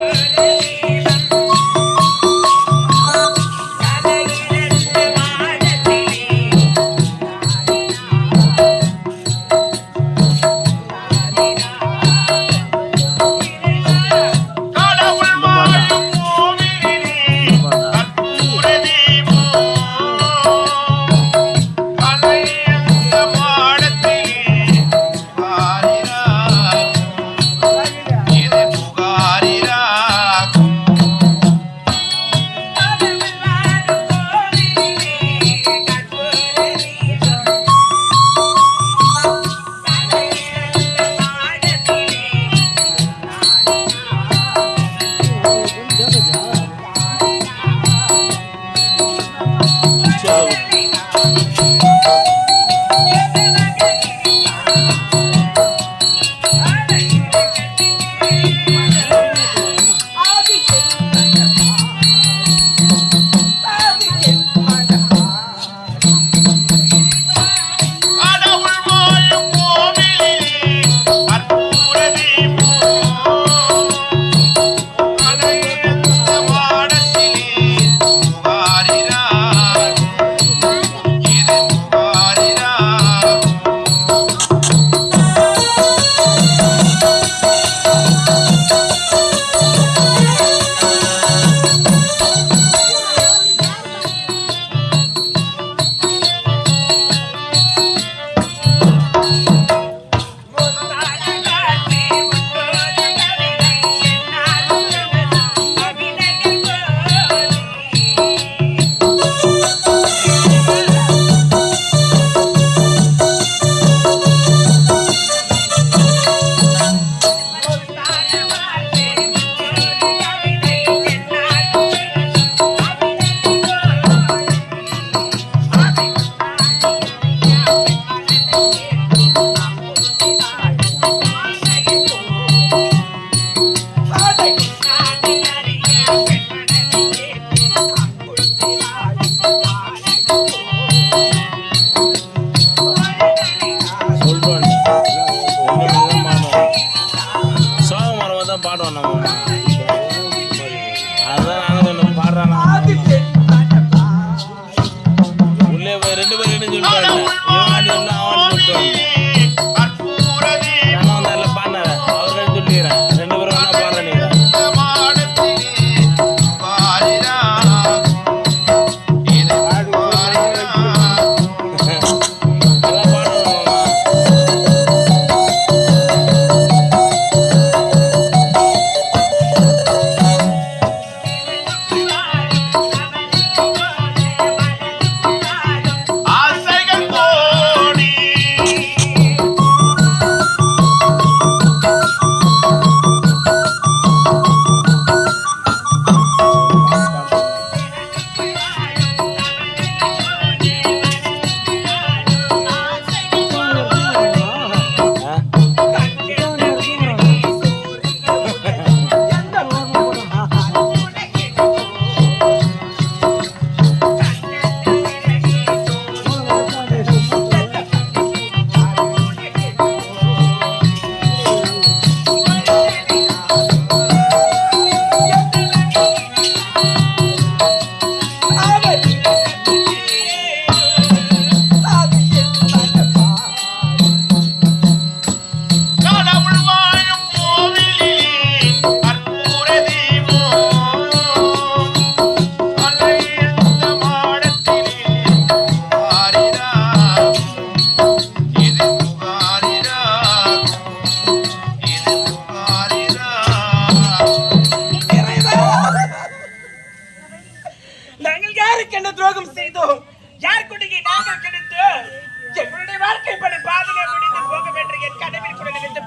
Hare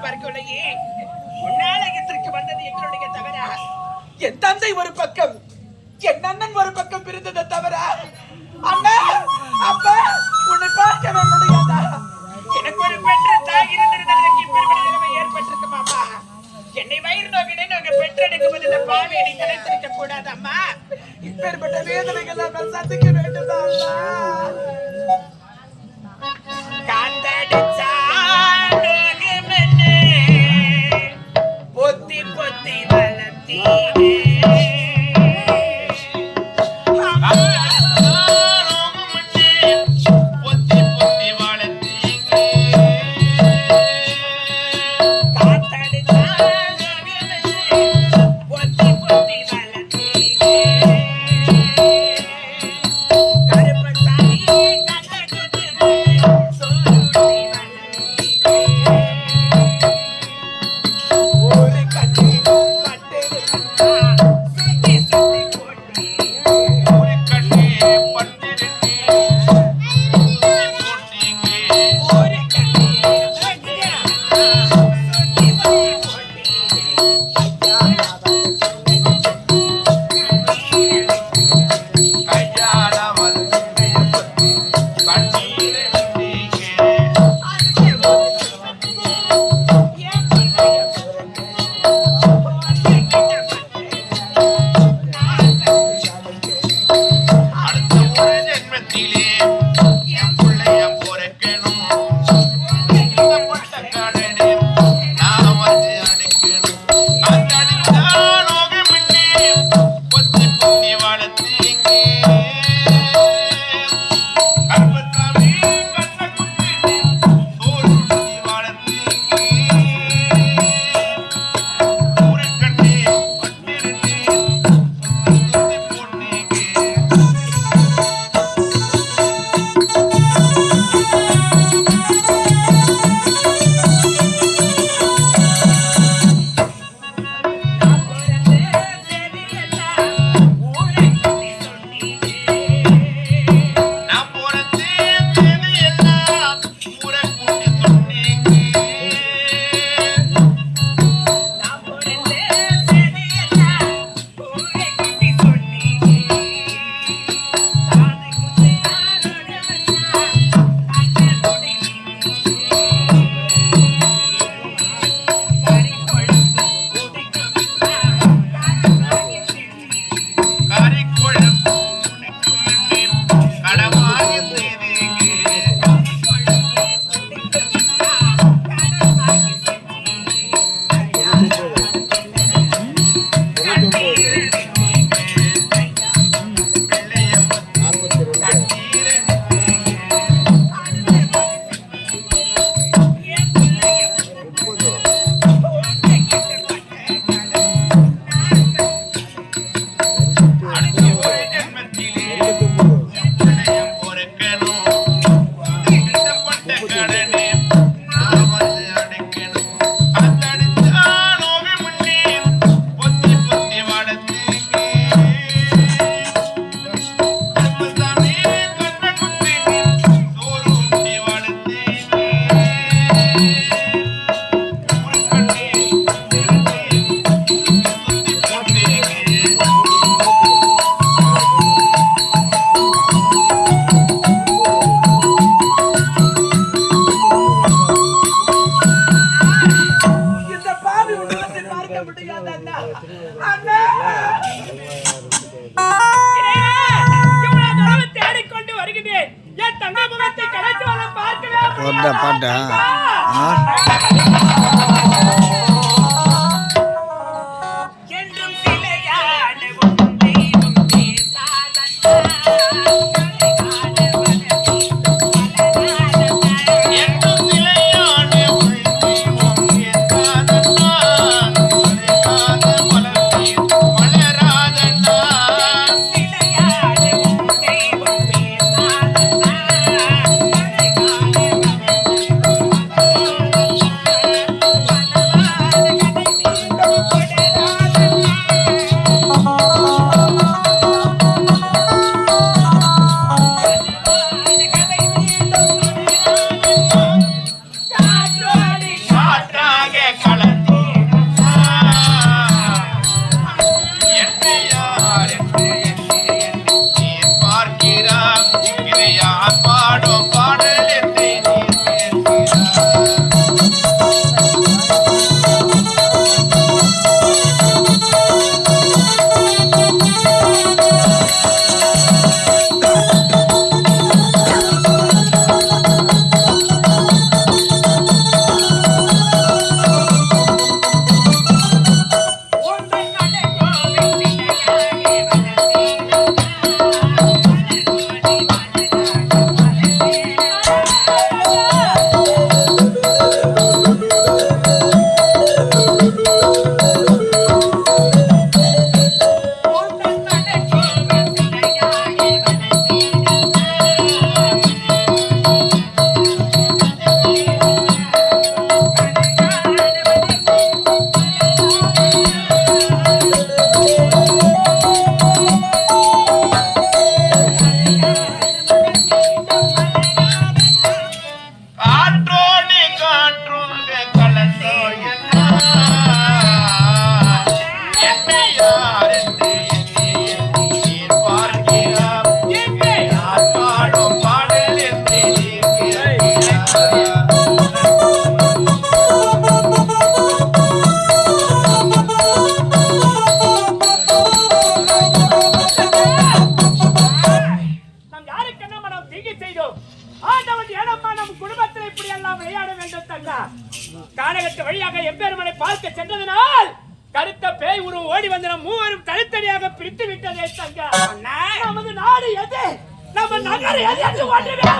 பார்க்கவில்லையே. உன்னாலயத்திற்கு வந்தது எங்களுடைய தவறா? என் தந்தை ஒரு பக்கம் என் அண்ணன் ஒரு பக்கம் பிரிந்தது தவறா? அம்மா அப்பா உன்னை பார்க்க நம்முடைய எனக்கு ஒரு பெற்ற தாய் இருந்திருந்ததற்கு இப்படி நிலைமை ஏற்பட்டிருக்குமாப்பா என்னை வயிறு நோக்கினே நாங்க பெற்றெடுக்கும்போது இந்த பாவை நீ கிடைத்திருக்க கூடாதம்மா இப்பேற்பட்ட வேதனைகள் நான் சந்திக்க வேண்டுமா பார்க்க சென்றதனால் கடுத்த பேய் உருவம் ஓடி வந்து மூவரும் தனித்தனியாக பிரித்து விட்டதே தங்க. நமது நாடு எது? நம்ம நகர் எது என்று ஒன்றுமே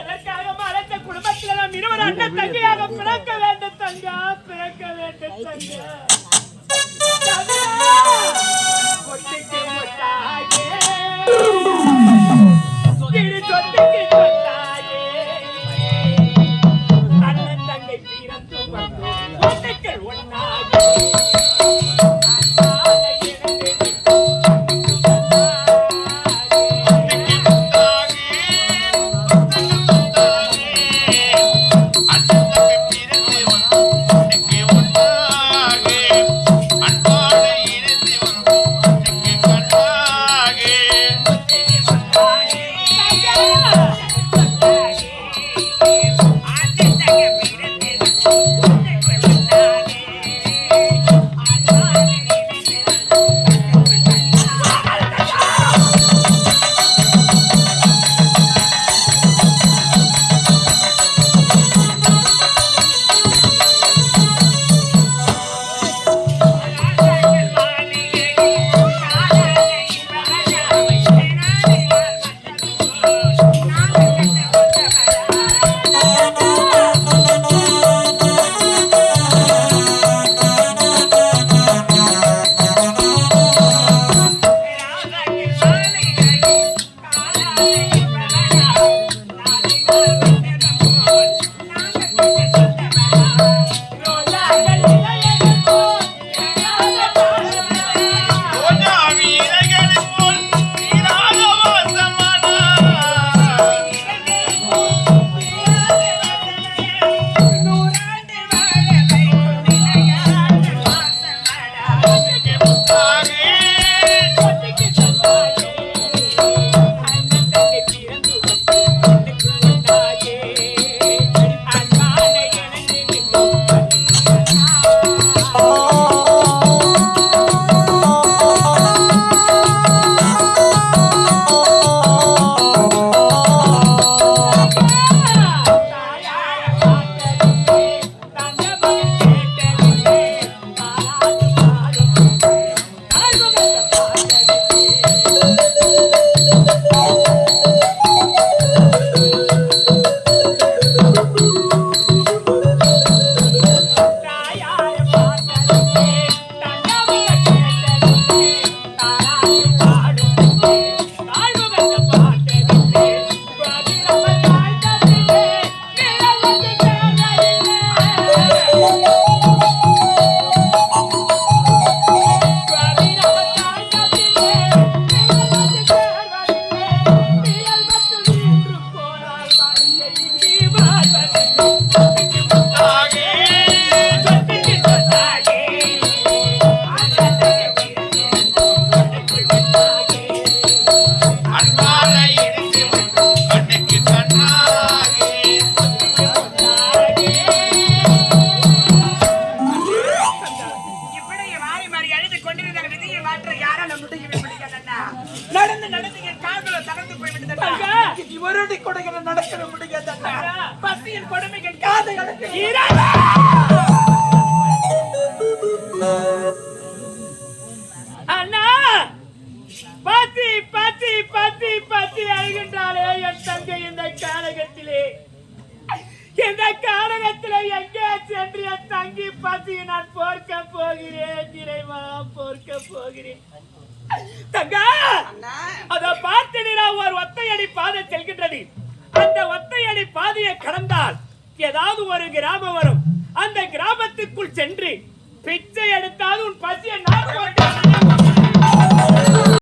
எதற்காக மறைந்த குடும்பத்தில் நாம் இருவர் அண்ண தங்கையாக பிறக்க வேண்டும் தங்கா? பிறக்க வேண்டும் தங்கா. சொட்டிக்கு சொட்டாயே